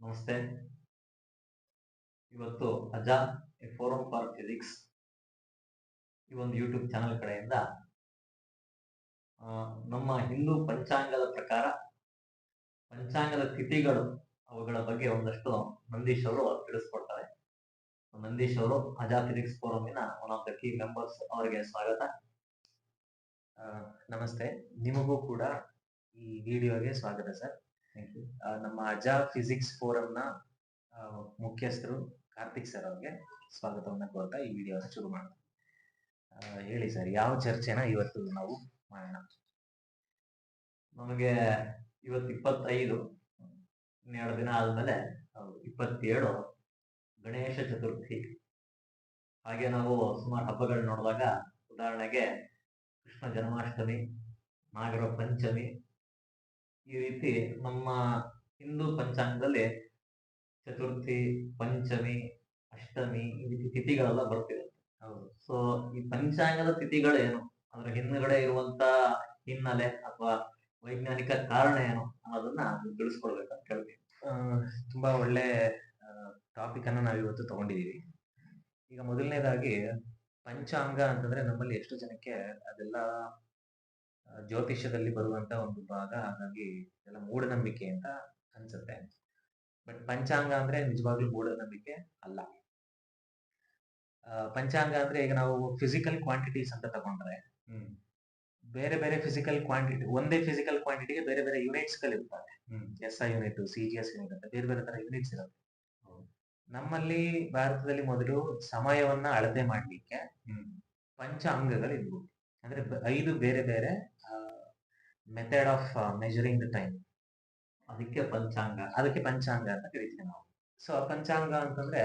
ನಮಸ್ತೆ. ಇವತ್ತು ಅಜಾ ಎ ಫೋರಂ ಫಾರ್ ಫಿಸಿಕ್ಸ್ ಈ ಒಂದು ಯೂಟ್ಯೂಬ್ ಚಾನಲ್ ಕಡೆಯಿಂದ ನಮ್ಮ ಹಿಂದೂ ಪಂಚಾಂಗದ ಪ್ರಕಾರ ಪಂಚಾಂಗದ ತಿಥಿಗಳು ಅವುಗಳ ಬಗ್ಗೆ ಒಂದಷ್ಟು ನಂದೀಶ್ ಅವರು ತಿಳಿಸ್ಕೊಡ್ತಾರೆ. ನಂದೀಶ್ ಅವರು ಅಜಾ physics ಫೋರಮಿನ one of the key members ಅವರಿಗೆ ಸ್ವಾಗತ. ನಮಸ್ತೆ. ನಿಮಗೂ ಕೂಡ ಈ ವಿಡಿಯೋಗೆ ಸ್ವಾಗತ ಸರ್. ನಮ್ಮ ಅಜಾ ಫಿಸಿಕ್ಸ್ ಫೋರಂನ ಮುಖ್ಯಸ್ಥರು ಕಾರ್ತಿಕ್ ಸರ್ ಅವ್ರಿಗೆ ಸ್ವಾಗತವನ್ನ ಕೋರ್ತಾ ಈ ವಿಡಿಯೋ ಶುರು ಮಾಡೋಣ ಹೇಳಿ ಸರ್ ಯಾವ ಚರ್ಚೆನ ಇವತ್ತು ನಾವು ಮಾಡೋಣ? ನಮಗೆ ಇವತ್ತು ಇಪ್ಪತ್ತೈದು, ಇನ್ನೆರಡು ದಿನ ಆದ್ಮೇಲೆ ಇಪ್ಪತ್ತೇಳು ಗಣೇಶ ಚತುರ್ಥಿ. ಹಾಗೆ ನಾವು ಸುಮಾರು ಹಬ್ಬಗಳು ನೋಡಿದಾಗ ಉದಾಹರಣೆಗೆ ಕೃಷ್ಣ ಜನ್ಮಾಷ್ಟಮಿ, ನಾಗರ ಪಂಚಮಿ ಈ ರೀತಿ ನಮ್ಮ ಹಿಂದೂ ಪಂಚಾಂಗದಲ್ಲಿ ಚತುರ್ಥಿ, ಪಂಚಮಿ, ಅಷ್ಟಮಿ ಈ ರೀತಿ ತಿಥಿಗಳೆಲ್ಲ ಬರ್ತಿದೆ. ಹೌದು. ಸೊ ಈ ಪಂಚಾಂಗದ ತಿಥಿಗಳೇನು? ಅದರ ಹಿಂದುಗಡೆ ಇರುವಂತ ಹಿನ್ನೆಲೆ ಅಥವಾ ವೈಜ್ಞಾನಿಕ ಕಾರಣ ಏನು ಅನ್ನೋದನ್ನ ತಿಳಿಸ್ಕೊಡ್ಬೇಕಂತ ಕೇಳ್ತೀವಿ ತುಂಬಾ ಒಳ್ಳೆ ಟಾಪಿಕ್ ಅನ್ನ ನಾವು ಇವತ್ತು ತಗೊಂಡಿದೀವಿ. ಈಗ ಮೊದಲನೇದಾಗಿ ಪಂಚಾಂಗ ಅಂತಂದ್ರೆ ನಮ್ಮಲ್ಲಿ ಎಷ್ಟು ಜನಕ್ಕೆ ಅದೆಲ್ಲ ಜ್ಯೋತಿಷ್ಯದಲ್ಲಿ ಬರುವಂತ ಒಂದು ಭಾಗ. ಹಾಗಾಗಿ ಎಲ್ಲ ಮೂಢನಂಬಿಕೆ ಅಂತ ಅನ್ಸುತ್ತೆ. ಬಟ್ ಪಂಚಾಂಗ ಅಂದ್ರೆ ನಿಜವಾಗ್ಲೂ ಮೂಢನಂಬಿಕೆ ಅಲ್ಲ. ಪಂಚಾಂಗ ಅಂದ್ರೆ ಈಗ ನಾವು ಫಿಸಿಕಲ್ ಕ್ವಾಂಟಿಟೀಸ್ ಅಂತ ತಗೊಂಡ್ರೆ ಬೇರೆ ಬೇರೆ ಫಿಸಿಕಲ್ ಕ್ವಾಂಟಿಟಿ ಒಂದೇ ಫಿಸಿಕಲ್ ಕ್ವಾಂಟಿಟಿಗೆ ಬೇರೆ ಬೇರೆ ಯೂನಿಟ್ಸ್ಗಳು ಇರ್ತವೆ S I unit C G S unit ಅಂತ ಬೇರೆ ಬೇರೆ ತರ ಯೂನಿಟ್ಸ್ ಇರುತ್ತೆ. ನಮ್ಮಲ್ಲಿ ಭಾರತದಲ್ಲಿ ಮೊದಲು ಸಮಯವನ್ನ ಅಳತೆ ಮಾಡ್ಲಿಕ್ಕೆ ಪಂಚ ಅಂಗಗಳು ಇದ್ವು ಅಂದ್ರೆ ಐದು ಬೇರೆ ಬೇರೆ method of measuring the time ಅದಕ್ಕೆ ಪಂಚಾಂಗ ಅದಕ್ಕೆ ಪಂಚಾಂಗ ಅಂತ ಕರಿತೀವಿ ನಾವು. ಸೊ ಪಂಚಾಂಗ ಅಂತಂದ್ರೆ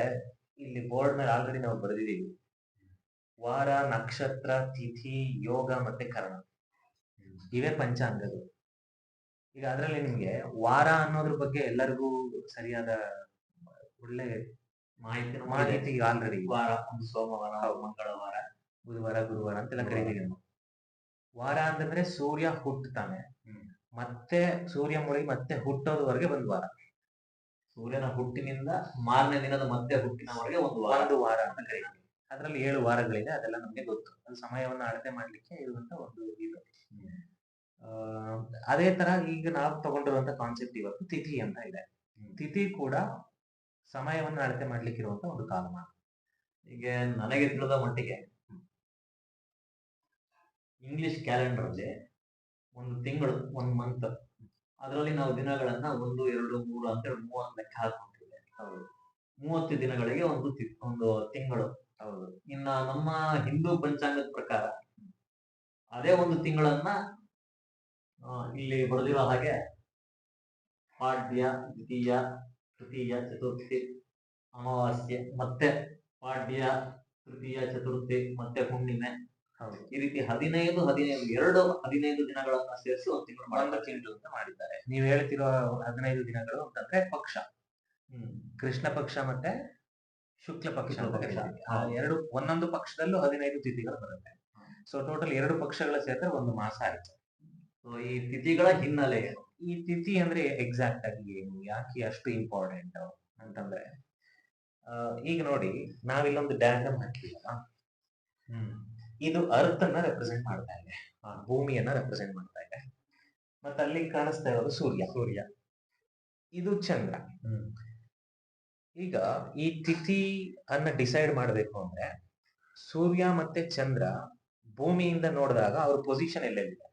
ಇಲ್ಲಿ ಬೋರ್ಡ್ ಮೇಲೆ ಆಲ್ರೆಡಿ ನಾವು ಬರೆದಿದ್ದೀವಿ. ವಾರ ನಕ್ಷತ್ರ ತಿಥಿ ಯೋಗ ಮತ್ತೆ ಕರ್ಣ ಇವೇ ಪಂಚಾಂಗಗಳು. ಈಗ ಅದರಲ್ಲಿ ನಿಮಗೆ ವಾರ ಅನ್ನೋದ್ರ ಬಗ್ಗೆ ಎಲ್ಲರಿಗೂ ಸರಿಯಾದ ಒಳ್ಳೆ ಮಾಹಿತಿ ಮಾಹಿತಿ ಆಲ್ರೆಡಿ ವಾರ ಒಂದು ಸೋಮವಾರ ಮಂಗಳವಾರ ಬುಧವಾರ ಗುರುವಾರ ಅಂತೆಲ್ಲ ಕರಿತೀವಿ ನಾವು. ವಾರ ಅಂತಂದ್ರೆ ಸೂರ್ಯ ಹುಟ್ಟುತ್ತಾನೆ. ಮತ್ತೆ ಸೂರ್ಯ ಮುಳುಗಿ ಮತ್ತೆ ಹುಟ್ಟೋದವರೆಗೆ ಒಂದು ವಾರ. ಸೂರ್ಯನ ಹುಟ್ಟಿನಿಂದ ಮಾರನೇ ದಿನದ ಮಧ್ಯೆ ಹುಟ್ಟಿನವರೆಗೆ ಒಂದು ವಾರ ಒಂದು ವಾರ ಅಂತ ಕರೀತೀವಿ. ಅದರಲ್ಲಿ ಏಳು ವಾರಗಳಿದೆ ಅದೆಲ್ಲ ನಮಗೆ ಗೊತ್ತು. ಅದು ಸಮಯವನ್ನು ಅಳತೆ ಮಾಡ್ಲಿಕ್ಕೆ ಇರುವಂತ ಒಂದು ಇದು. ಆ, ಅದೇ ತರ ಈಗ ನಾವು ತಗೊಂಡಿರುವಂತ ಕಾನ್ಸೆಪ್ಟ್ ಇವತ್ತು ತಿಥಿ ಅಂತ ಇದೆ. ತಿಥಿ ಕೂಡ ಸಮಯವನ್ನು ಅಳತೆ ಮಾಡ್ಲಿಕ್ಕೆ ಇರುವಂತ ಒಂದು ಕಾಲಮಾನ. ಈಗ ನನಗೆ ತಿಳಿದ ಮಟ್ಟಿಗೆ ಇಂಗ್ಲಿಷ್ ಕ್ಯಾಲೆಂಡರ್ ಅಲ್ಲಿ ಒಂದು ತಿಂಗಳು ಒಂದು ಮಂತ್ ಅದರಲ್ಲಿ ನಾವು ದಿನಗಳನ್ನ ಒಂದು ಎರಡು ಮೂರು ಅಂತ ಹೇಳಿ ಮೂವತ್ತು ಲೆಕ್ಕ ಹಾಕೊಂಡಿದ್ದೇವೆ ಹೌದು. ಮೂವತ್ತು ದಿನಗಳಿಗೆ ಒಂದು ಒಂದು ತಿಂಗಳು. ಹೌದು. ಇನ್ನ ನಮ್ಮ ಹಿಂದೂ ಪಂಚಾಂಗದ ಪ್ರಕಾರ ಅದೇ ಒಂದು ತಿಂಗಳನ್ನ ಇಲ್ಲಿ ಬರೆದಿರೋ ಹಾಗೆ ಪಾಡ್ಯ ದ್ವಿತೀಯ ತೃತೀಯ ಚತುರ್ಥಿ ಅಮಾವಾಸ್ಯೆ ಮತ್ತೆ ಪಾಡ್ಯ ತೃತೀಯ ಚತುರ್ಥಿ ಮತ್ತೆ ಹುಣ್ಣಿಮೆ ಈ ರೀತಿ ಹದಿನೈದು ಹದಿನೈದು ಎರಡು ಹದಿನೈದು ದಿನಗಳನ್ನ ಸೇರಿಸಿ ಒಂದು ತಿಂಗಳು ಮಳಂಗ ಮಾಡಿದ್ರೆ ಅಂತ ಮಾಡಿದ್ದಾರೆ. ನೀವು ಹೇಳ್ತಿರೋ ಹದಿನೈದು ದಿನಗಳು ಅಂತಂದ್ರೆ ಪಕ್ಷ. ಹ್ಮ್. ಕೃಷ್ಣ ಪಕ್ಷ ಮತ್ತೆ ಶುಕ್ಲ ಪಕ್ಷ ಎರಡು ಒಂದೊಂದು ಪಕ್ಷದಲ್ಲೂ ಹದಿನೈದು ತಿಥಿಗಳು ಬರುತ್ತೆ. ಸೊ ಟೋಟಲ್ ಎರಡು ಪಕ್ಷಗಳ ಸೇರಿದ್ರೆ ಒಂದು ಮಾಸ ಆಯ್ತು. ಸೊ ಈ ತಿಥಿಗಳ ಹಿನ್ನೆಲೆ ಈ ತಿಥಿ ಅಂದ್ರೆ ಎಕ್ಸಾಕ್ಟ್ ಆಗಿ ಏನು? ಯಾಕೆ ಅಷ್ಟು ಇಂಪಾರ್ಟೆಂಟ್ ಅಂತಂದ್ರೆ ಈಗ ನೋಡಿ ನಾವಿಲ್ಲೊಂದು ಡಯಾಗ್ರಾಮ್ ಹಾಕಿದೀವಲ್ಲ ಇದು ಅರ್ಥನ್ನ ಅನ್ನ ರೆಪ್ರೆಸೆಂಟ್ ಮಾಡ್ತಾ ಇದೆ. ಭೂಮಿಯನ್ನ ರೆಪ್ರೆಸೆಂಟ್ ಮಾಡ್ತಾ ಇದೆ. ಮತ್ತೆ ಅಲ್ಲಿ ಕಾಣಿಸ್ತಾ ಇರೋದು ಸೂರ್ಯ. ಸೂರ್ಯ. ಇದು ಚಂದ್ರ. ಈಗ ಈ ತಿಥಿ ಅನ್ನ ಡಿಸೈಡ್ ಮಾಡಬೇಕು ಅಂದ್ರೆ ಸೂರ್ಯ ಮತ್ತೆ ಚಂದ್ರ ಭೂಮಿಯಿಂದ ನೋಡಿದಾಗ ಅವ್ರ ಪೊಸಿಷನ್ ಎಲ್ಲೆಲ್ಲಿದೆ?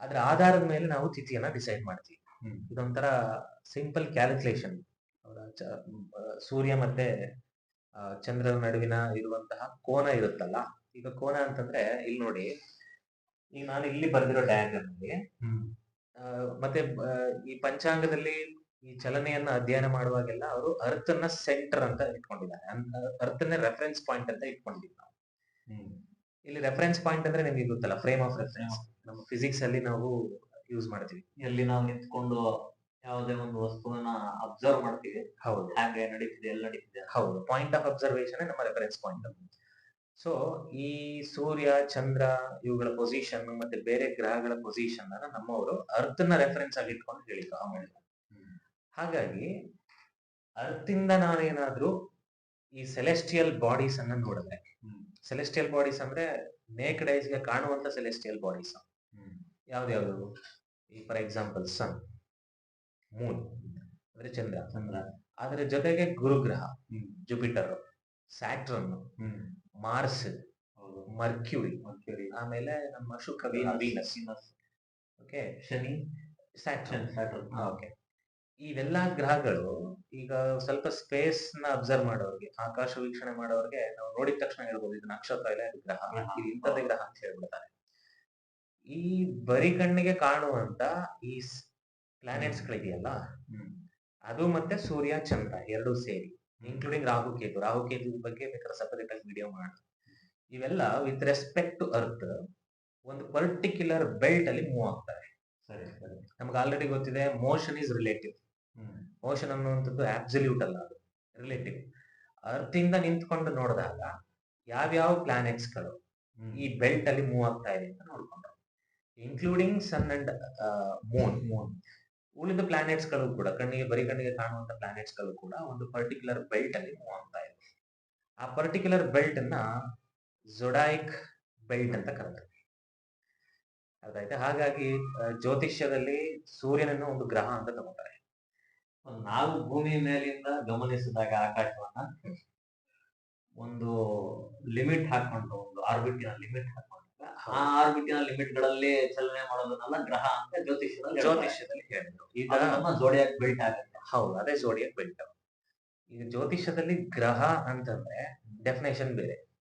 ಅದ್ರ ಆಧಾರದ ಮೇಲೆ ನಾವು ತಿಥಿಯನ್ನ ಡಿಸೈಡ್ ಮಾಡ್ತೀವಿ. ಇದೊಂಥರ ಸಿಂಪಲ್ ಕ್ಯಾಲ್ಕುಲೇಷನ್ ಸೂರ್ಯ ಮತ್ತೆ ಚಂದ್ರನ ನಡುವಿನ ಇರುವಂತಹ ಕೋನ ಇರುತ್ತಲ್ಲ ಈಗ ಕೋನ ಅಂತಂದ್ರೆ ಇಲ್ಲಿ ನೋಡಿ ಈಗ ನಾನು ಇಲ್ಲಿ ಬರೆದಿರೋ ಡಯಾಗ್ರಾಮ್ ಅಲ್ಲಿ ಮತ್ತೆ ಈ ಪಂಚಾಂಗದಲ್ಲಿ ಈ ಚಲನೆಯನ್ನ ಅಧ್ಯಯನ ಮಾಡುವಾಗೆಲ್ಲ ಅವರು ಅರ್ತ್ ಅನ್ನ ಸೆಂಟರ್ ಅಂತ ಇಟ್ಕೊಂಡಿದ್ದಾರೆ. ಅರ್ತ್ ಅನ್ನ ರೆಫರೆನ್ಸ್ ಪಾಯಿಂಟ್ ಅಂತ ಇಟ್ಕೊಂಡಿದ್ದೀವಿ ನಾವು. ಇಲ್ಲಿ ರೆಫರೆನ್ಸ್ ಪಾಯಿಂಟ್ ಅಂದ್ರೆ ನಿಮ್ಗೆ ಗೊತ್ತಲ್ಲ ಫ್ರೇಮ್ ಆಫ್ ರೆಫರೆನ್ಸ್ ನಮ್ಮ ಫಿಸಿಕ್ಸ್ ಅಲ್ಲಿ ನಾವು ಯೂಸ್ ಮಾಡ್ತೀವಿ. ಎಲ್ಲಿ ನಾವು ನಿಂತ್ಕೊಂಡು ಯಾವುದೇ ಒಂದು ವಸ್ತುವನ್ನ ಅಬ್ಸರ್ವ್ ಮಾಡ್ತೀವಿ. ಹೌದು. ಹೇಗೆ ನಡೀತಿದೆ ಎಲ್ಲ ನಡೀತಿದೆ ಹೌದು. ಪಾಯಿಂಟ್ ಆಫ್ ಅಬ್ಸರ್ವೇಷನ್ ನಮ್ಮ ರೆಫರೆನ್ಸ್ ಪಾಯಿಂಟ್ ಸೊ ಈ ಸೂರ್ಯ ಚಂದ್ರ ಇವುಗಳ ಪೊಸಿಷನ್ ಮತ್ತೆ ಬೇರೆ ಗ್ರಹಗಳ ಪೊಸಿಷನ್ ಅನ್ನ ನಮ್ಮವರು ಅರ್ತ್ನ ರೆಫರೆನ್ಸ್ ಆಗಿ ಇಟ್ಕೊಂಡು ಹೇಳಿ ಹಾಗಾಗಿ ಅರ್ತಿಂದ ನಾನೇನಾದ್ರೂ ಈ ಸೆಲೆಸ್ಟಿಯಲ್ ಬಾಡೀಸ್ ಅನ್ನ ನೋಡಿದ್ರೆ ಸೆಲೆಸ್ಟಿಯಲ್ ಬಾಡೀಸ್ ಅಂದ್ರೆ ನೇಕ್ಡ್ಗೆ ಕಾಣುವಂತ ಸೆಲೆಸ್ಟಿಯಲ್ ಬಾಡೀಸ್ ಯಾವ್ದು ಈ ಫಾರ್ ಎಕ್ಸಾಂಪಲ್ ಸನ್ ಮೂನ್ ಅಂದ್ರೆ ಚಂದ್ರ ಚಂದ್ರ. ಅದರ ಜೊತೆಗೆ ಗುರುಗ್ರಹ. Jupiter Saturn Mars Mercury Mercury ಆಮೇಲೆ ನಮ್ಮ ಶುಕ್ರ ವೀನಸ್ ಓಕೆ ಶನಿ. ಸ್ಯಾಟ್ರನ್ ಸ್ಯಾಟ್ರನ್ ಓಕೆ ಇವೆಲ್ಲ ಗ್ರಹಗಳು ಈಗ ಸ್ವಲ್ಪ ಸ್ಪೇಸ್ನ ಅಬ್ಸರ್ವ್ ಮಾಡೋರಿಗೆ ಆಕಾಶ ವೀಕ್ಷಣೆ ಮಾಡೋರಿಗೆ ನಾವು ನೋಡಿದ ತಕ್ಷಣ ಹೇಳ್ಬೋದು ಇದು ನಕ್ಷತ್ರ ಇಲ್ಲ ಇದು ಗ್ರಹ. ಇಂಥದ್ದೇ ಗ್ರಹ ಅಂತ ಹೇಳ್ಬಿಡ್ತಾರೆ. ಈ ಬರಿ ಕಣ್ಣಿಗೆ ಕಾಣುವಂತ ಈ ಪ್ಲಾನೆಟ್ಸ್ ಗಳಿದೆಯಲ್ಲ ಅದು ಮತ್ತೆ ಸೂರ್ಯ ಚಂದ್ರ ಎರಡೂ ಸೇರಿ ಇನ್ಕ್ಲೂಡಿಂಗ್ ರಾಹುಕೇತು ರಾಹುಕೇತು ಬಗ್ಗೆ ಬೇಕಾದ್ರೆ ಸಪರೇಟ್ ಆಗಿ ವಿಡಿಯೋ ಮಾಡೋಣ. ಇವೆಲ್ಲ ವಿತ್ ರೆಸ್ಪೆಕ್ಟ್ ಟು ಅರ್ತ್ ಒಂದು ಪರ್ಟಿಕ್ಯುಲರ್ ಬೆಲ್ಟ್ ಅಲ್ಲಿ ಮೂವ್ ಆಗ್ತಾರೆ ಸರಿ ನಮ್ಗೆ ಆಲ್ರೆಡಿ ಗೊತ್ತಿದೆ ಮೋಷನ್ ಇಸ್ ರಿಲೇಟಿವ್ ಮೋಷನ್ ಅನ್ನುವಂಥದ್ದು ಆಬ್ಸಲ್ಯೂಟ್ ಅಲ್ಲ ಅದು ರಿಲೇಟಿವ್ ಅರ್ತ್ ಇಂದ ನಿಂತ್ಕೊಂಡು ನೋಡಿದಾಗ ಯಾವ್ಯಾವ ಪ್ಲಾನೆಟ್ಸ್ಗಳು ಗಳು ಈ ಬೆಲ್ಟ್ ಅಲ್ಲಿ ಮೂವ್ ಆಗ್ತಾ ಇದೆ ಅಂತ ನೋಡ್ಕೊಂಡ್ರು. Including sun and moon moon ಉಳಿದ ಪ್ಲಾನೆಟ್ಸ್ಗಳು ಕೂಡ, ಕಣ್ಣಿಗೆ, ಬರೀ ಕಣ್ಣಿಗೆ ಕಾಣುವಂತ ಪ್ಲಾನೆಟ್ಸ್ಗಳು ಕೂಡ ಒಂದು ಪರ್ಟಿಕ್ಯುಲರ್ ಬೆಲ್ಟ್ ಅಲ್ಲಿ ಮೂವ್ ಆಗ್ತಾ ಇದೆ. ಆ ಪರ್ಟಿಕ್ಯುಲರ್ ಬೆಲ್ಟ್ ಅನ್ನ ಜೊಡಾಯಿಕ್ ಬೆಲ್ಟ್ ಅಂತ ಕರೀತಾರೆ ಅದಾಯ್ತಾ ಹಾಗಾಗಿ ಜ್ಯೋತಿಷ್ಯದಲ್ಲಿ ಸೂರ್ಯನನ್ನು ಒಂದು ಗ್ರಹ ಅಂತ ತಗೋತಾರೆ. ನಾವು ಭೂಮಿ ಮೇಲಿಂದ ಗಮನಿಸಿದಾಗ ಆಕಾಶವನ್ನ ಒಂದು ಲಿಮಿಟ್ ಹಾಕೊಂಡು, ಒಂದು ಆರ್ಬಿಟಿನ ಲಿಮಿಟ್ ಹಾಕೊಂಡಾಗ ಆ ಆರ್ಬಿಟಿನ ಲಿಮಿಟ್ಗಳಲ್ಲಿ ಚಲನೆ ಮಾಡೋದನ್ನೆಲ್ಲ ಗ್ರಹ ಅಂತ ಜ್ಯೋತಿಷ್ಯದಲ್ಲಿ. ಜ್ಯೋತಿಷ್ಯದಲ್ಲಿ ಹೇಳಿದ್ರು ಈ ತರ ನಮ್ಮ ಜೋಡಿಯಾಗಿ ಬೆಲ್ಟ್ ಆಗುತ್ತೆ. ಹೌದು ಅದೇ ಜೋಡಿಯಾಗಿ ಬೆಲ್ಟ್ ಈಗ ಜ್ಯೋತಿಷ್ಯದಲ್ಲಿ ಗ್ರಹ ಅಂತಂದ್ರೆ ಡೆಫಿನೇಷನ್ ಬೇರೆ.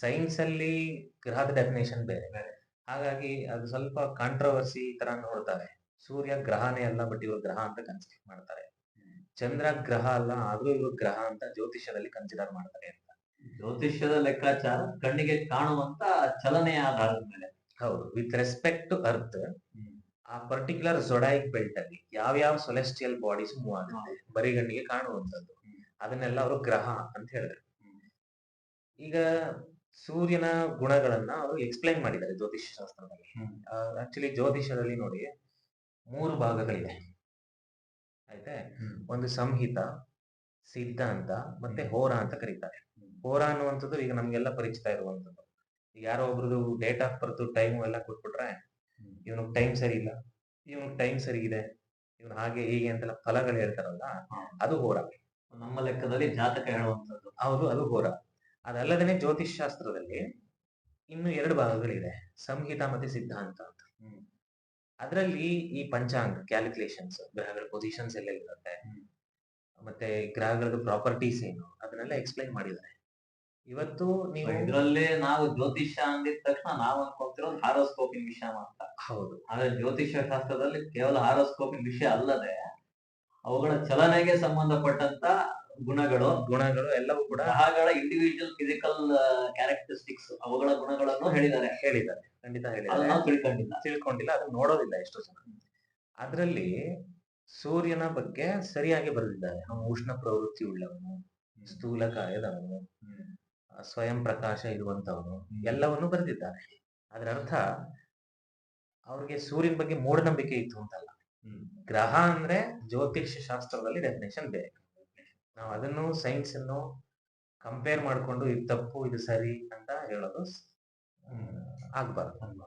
ಸೈನ್ಸ್ ಅಲ್ಲಿ ಗ್ರಹದ ಡೆಫಿನೇಷನ್ ಬೇರೆ. ಬೇರೆ. ಹಾಗಾಗಿ ಅದು ಸ್ವಲ್ಪ ಕಾಂಟ್ರವರ್ಸಿ ತರ ನೋಡ್ತಾರೆ. ಸೂರ್ಯ ಗ್ರಹನೇ ಅಲ್ಲ ಬಟ್ ಇವರು ಗ್ರಹ ಅಂತ ಕನ್ಸಿಡರ್ ಮಾಡ್ತಾರೆ. ಚಂದ್ರ ಗ್ರಹ ಅಲ್ಲ ಆದ್ರೂ ಇವರು ಗ್ರಹ ಅಂತ ಜ್ಯೋತಿಷ್ಯದಲ್ಲಿ ಕನ್ಸಿಡರ್ ಮಾಡ್ತಾರೆ. ಅಂತ ಜ್ಯೋತಿಷ್ಯದ ಲೆಕ್ಕಾಚಾರ ಕಣ್ಣಿಗೆ ಕಾಣುವಂತ ಚಲನೆಯ ಆಧಾರದ ಮೇಲೆ. ಹೌದು. ವಿತ್ ರೆಸ್ಪೆಕ್ಟ್ ಟು ಅರ್ತ್ ಆ ಪರ್ಟಿಕ್ಯುಲರ್ ಜೊಡಾಯಿಕ್ ಬೆಲ್ಟ್ ಅಲ್ಲಿ ಯಾವ್ಯಾವ ಸೊಲೆಸ್ಟಿಯಲ್ ಬಾಡೀಸ್ ಮೂವ್ ಆಗುತ್ತೆ? ಬರಿಗಣ್ಣಿಗೆ ಕಾಣುವಂಥದ್ದು. ಅದನ್ನೆಲ್ಲ ಅವರು ಗ್ರಹ ಅಂತ ಹೇಳಿದ್ರು. ಈಗ ಸೂರ್ಯನ ಗುಣಗಳನ್ನ ಅವರು ಎಕ್ಸ್ಪ್ಲೈನ್ ಮಾಡಿದ್ದಾರೆ ಜ್ಯೋತಿಷ್ಯ ಶಾಸ್ತ್ರದಲ್ಲಿ. ಆಕ್ಚುಲಿ ಜ್ಯೋತಿಷ್ಯದಲ್ಲಿ ನೋಡಿ ಮೂರು ಭಾಗಗಳಿದೆ. ಆಯ್ತಾ? ಒಂದು ಸಂಹಿತ ಸಿದ್ಧಾಂತ ಮತ್ತೆ ಹೋರ ಅಂತ ಕರೀತಾರೆ. ಹೋರ ಅನ್ನುವಂಥದ್ದು ಈಗ ನಮ್ಗೆಲ್ಲ ಪರಿಚಿತ ಇರುವಂಥದ್ದು. ಈಗ ಯಾರೋ ಒಬ್ರದ್ದು ಡೇಟ್ ಆಫ್ ಬರ್ತ್ ಟೈಮ್ ಎಲ್ಲ ಕೊಟ್ಬಿಟ್ರೆ ಇವನಿಗೆ ಟೈಮ್ ಸರಿ ಇಲ್ಲ ಇವನಿಗೆ ಟೈಮ್ ಸರಿ ಇದೆ ಇವನು ಹಾಗೆ ಹೀಗೆ ಅಂತೆಲ್ಲ ಫಲಗಳು ಹೇಳ್ತಾರಲ್ಲ ಅದು ಹೋರ ನಮ್ಮ ಲೆಕ್ಕದಲ್ಲಿ ಜಾತಕ ಹೇಳುವಂಥದ್ದು. ಹೌದು ಅದು ಹೋರ ಅದಲ್ಲದೇ ಜ್ಯೋತಿಷ್ ಶಾಸ್ತ್ರದಲ್ಲಿ ಇನ್ನು ಎರಡು ಭಾಗಗಳಿದೆ. ಸಂಹಿತ ಮತ್ತೆ ಸಿದ್ಧಾಂತ ಅಂತ. ಅದರಲ್ಲಿ ಈ ಪಂಚಾಂಗ ಕ್ಯಾಲ್ಕುಲೇಷನ್ಸ್ ಗ್ರಹಗಳ ಪೊಸಿಷನ್ಸ್ ಎಲ್ಲ ಇರುತ್ತೆ. ಮತ್ತೆ ಗ್ರಹಗಳದ್ದು ಪ್ರಾಪರ್ಟೀಸ್ ಏನು ಅದನ್ನೆಲ್ಲ ಎಕ್ಸ್ಪ್ಲೈನ್ ಮಾಡಿದ್ದಾರೆ. ಇವತ್ತು ನೀವು ಇದರಲ್ಲಿ ನಾವು ಜ್ಯೋತಿಷ್ಯ ಅಂದಿದ ತಕ್ಷಣ ನಾವು ಅನ್ಕೊಂತಿರೋದು ಹಾರೋಸ್ಕೋಪಿನ ವಿಷಯ ಮಾತ್ರ. ಹೌದು. ಆದ್ರೆ ಜ್ಯೋತಿಷ್ಯ ಶಾಸ್ತ್ರದಲ್ಲಿ ಕೇವಲ ಹಾರೋಸ್ಕೋಪಿನ ವಿಷಯ ಅಲ್ಲದೆ ಅವುಗಳ ಚಲನೆಗೆ ಸಂಬಂಧಪಟ್ಟಂತ ಗುಣಗಳು ಗುಣಗಳು ಎಲ್ಲವೂ ಕೂಡ ಗ್ರಹಗಳ ಇಂಡಿವಿಜುವಲ್ ಫಿಸಿಕಲ್ ಕ್ಯಾರೆಕ್ಟರಿಸ್ಟಿಕ್ಸ್ ಅವುಗಳ ಗುಣಗಳನ್ನು ಹೇಳಿದ್ದಾರೆ. ಹೇಳಿದ್ದಾರೆ. ಖಂಡಿತ ಹೇಳಿದ್ದಾರೆ. ನಾವು ತಿಳ್ಕೊಂಡಿಲ್ಲ. ತಿಳ್ಕೊಂಡಿಲ್ಲ ಅದನ್ನ ನೋಡೋದಿಲ್ಲ ಎಷ್ಟೋ ಜನ. ಅದರಲ್ಲಿ ಸೂರ್ಯನ ಬಗ್ಗೆ ಸರಿಯಾಗಿ ಬರೆದಿದ್ದಾರೆ. ಅವನು ಉಷ್ಣ ಪ್ರವೃತ್ತಿ ಉಳ್ಳವನು ಸ್ಥೂಲ ಕಾಯದವನು ಸ್ವಯಂ ಪ್ರಕಾಶ ಇರುವಂತವನು ಎಲ್ಲವನ್ನು ಬರೆದಿದ್ದಾರೆ. ಅದರ ಅರ್ಥ ಅವ್ರಿಗೆ ಸೂರ್ಯನ ಬಗ್ಗೆ ಮೂಢನಂಬಿಕೆ ಇತ್ತು ಅಂತಲ್ಲ. ಗ್ರಹ ಅಂದ್ರೆ ಜ್ಯೋತಿಷ್ಯ ಶಾಸ್ತ್ರದಲ್ಲಿ ಡೆಫಿನೇಷನ್ ಬೇರೆ. ನಾವು ಅದನ್ನು ಸೈನ್ಸ್ ಅನ್ನು ಕಂಪೇರ್ ಮಾಡಿಕೊಂಡು ಇದು ತಪ್ಪು ಇದು ಸರಿ ಅಂತ ಹೇಳೋದು ಆಗ್ಬಾರ್ದು.